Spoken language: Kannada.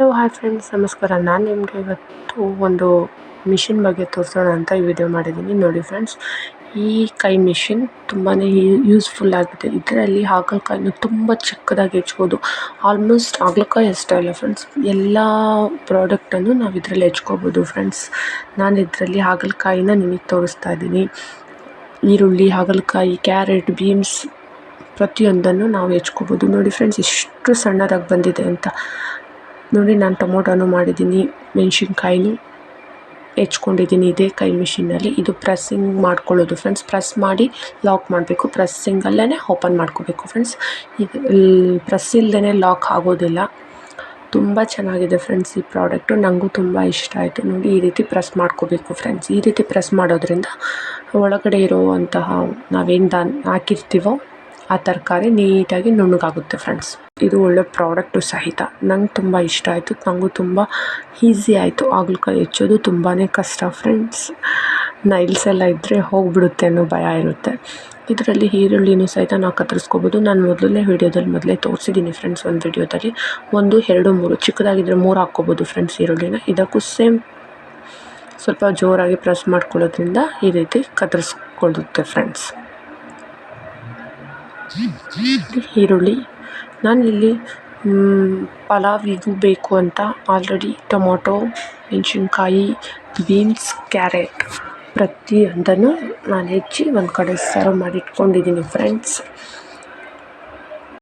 ಹಲೋ ಹಾಯ್ ಫ್ರೆಂಡ್ಸ್ ನಮಸ್ಕಾರ. ನಾನು ನಿಮಗೆ ಇವತ್ತು ಒಂದು ಮಿಷಿನ್ ಬಗ್ಗೆ ತೋರಿಸೋಣ ಅಂತ ಈ ವಿಡಿಯೋ ಮಾಡಿದ್ದೀನಿ. ನೋಡಿ ಫ್ರೆಂಡ್ಸ್ ಈ ಕೈ ಮಿಷಿನ್ ತುಂಬಾ ಯೂಸ್ಫುಲ್ ಆಗಿದೆ. ಇದರಲ್ಲಿ ಹಾಗಲಕಾಯಿನ ತುಂಬ ಚಿಕ್ಕದಾಗಿ ಹೆಚ್ಬೋದು. ಆಲ್ಮೋಸ್ಟ್ ಹಾಗಲಕಾಯಿ ಅಷ್ಟೇ ಅಲ್ಲ ಫ್ರೆಂಡ್ಸ್ ಎಲ್ಲ ಪ್ರಾಡಕ್ಟನ್ನು ನಾವು ಇದರಲ್ಲಿ ಹೆಚ್ಕೋಬೋದು ಫ್ರೆಂಡ್ಸ್ ನಾನು ಇದರಲ್ಲಿ ಹಾಗಲಕಾಯಿನ ನಿಮಗೆ ತೋರಿಸ್ತಾ ಇದ್ದೀನಿ. ಈರುಳ್ಳಿ ಹಾಗಲಕಾಯಿ ಕ್ಯಾರೆಟ್, ಬೀನ್ಸ್ ಪ್ರತಿಯೊಂದನ್ನು ನಾವು ಹೆಚ್ಕೋಬೋದು. ನೋಡಿ ಫ್ರೆಂಡ್ಸ್ ಎಷ್ಟು ಸಣ್ಣದಾಗಿ ಬಂದಿದೆ ಅಂತ. ನೋಡಿ, ನಾನು ಟೊಮೊಟೊನು ಮಾಡಿದ್ದೀನಿ, ಮೆಣಸಿನ್ಕಾಯಿನೂ ಹೆಚ್ಕೊಂಡಿದ್ದೀನಿ ಇದೇ ಕೈ ಮಿಷಿನಲ್ಲಿ ಇದು ಪ್ರೆಸ್ಸಿಂಗ್ ಮಾಡ್ಕೊಳ್ಳೋದು ಫ್ರೆಂಡ್ಸ್. ಪ್ರೆಸ್ ಮಾಡಿ ಲಾಕ್ ಮಾಡಬೇಕು. ಪ್ರೆಸ್ಸಿಂಗಲ್ಲೇ ಓಪನ್ ಮಾಡ್ಕೋಬೇಕು ಫ್ರೆಂಡ್ಸ್. ಇದು ಪ್ರೆಸ್ ಇಲ್ಲದೇ ಲಾಕ್ ಆಗೋದಿಲ್ಲ. ತುಂಬ ಚೆನ್ನಾಗಿದೆ ಫ್ರೆಂಡ್ಸ್ ಈ ಪ್ರಾಡಕ್ಟು. ನನಗೂ ತುಂಬ ಇಷ್ಟ ಆಯಿತು. ನೋಡಿ, ಈ ರೀತಿ ಪ್ರೆಸ್ ಮಾಡ್ಕೋಬೇಕು ಫ್ರೆಂಡ್ಸ್. ಈ ರೀತಿ ಪ್ರೆಸ್ ಮಾಡೋದ್ರಿಂದ ಒಳಗಡೆ ಇರುವಂತಹ ನಾವೇನು ದಾನ್ ಹಾಕಿರ್ತೀವೋ ಆ ತರಕಾರಿ ನೀಟಾಗಿ ನುಣ್ಣಗಾಗುತ್ತೆ ಫ್ರೆಂಡ್ಸ್ ಇದು ಒಳ್ಳೆ ಪ್ರಾಡಕ್ಟು ಸಹಿತ. ನಂಗೆ ತುಂಬ ಇಷ್ಟ ಆಯಿತು. ನನಗೂ ತುಂಬ ಈಸಿ ಆಯಿತು. ಹಾಗಲಕಾಯಿ ಹೆಚ್ಚೋದು ತುಂಬಾ ಕಷ್ಟ ಫ್ರೆಂಡ್ಸ್ ನೈಲ್ಸ್ ಎಲ್ಲ ಇದ್ದರೆ ಹೋಗಿಬಿಡುತ್ತೆ ಅನ್ನೋ ಭಯ ಇರುತ್ತೆ. ಇದರಲ್ಲಿ ಈರುಳ್ಳಿನೂ ಸಹಿತ ನಾವು ಕತ್ತರಿಸ್ಕೋಬೋದು. ನಾನು ಮೊದಲನೇ ವೀಡಿಯೋದಲ್ಲಿ ಮೊದಲೇ ತೋರಿಸಿದ್ದೀನಿ ಫ್ರೆಂಡ್ಸ್ ಒಂದು ವೀಡಿಯೋದಲ್ಲಿ. ಒಂದು, ಎರಡು, ಮೂರು. ಚಿಕ್ಕದಾಗಿದ್ದರೆ ಮೂರು ಹಾಕ್ಕೋಬೋದು ಫ್ರೆಂಡ್ಸ್ ಈರುಳ್ಳಿನ. ಇದಕ್ಕೂ ಸೇಮ್ ಸ್ವಲ್ಪ ಜೋರಾಗಿ ಪ್ರೆಸ್ ಮಾಡ್ಕೊಳ್ಳೋದ್ರಿಂದ ಈ ರೀತಿ ಕತ್ತರಿಸ್ಕೊಳ್ಳುತ್ತೆ ಫ್ರೆಂಡ್ಸ್ ಈರುಳ್ಳಿ. ನಾನಿಲ್ಲಿ ಪಲಾವಿಗೂ ಬೇಕು ಅಂತ ಆಲ್ರೆಡಿ ಟೊಮೊಟೊ, ಮೆಣಸಿನ್ಕಾಯಿ, ಬೀನ್ಸ್, ಕ್ಯಾರೆಟ್ ಪ್ರತಿಯೊಂದನ್ನು ನಾನು ಹೆಚ್ಚಿ ಒಂದು ಕಡೆ ಸರ್ವ್ ಮಾಡಿಟ್ಕೊಂಡಿದ್ದೀನಿ ಫ್ರೆಂಡ್ಸ್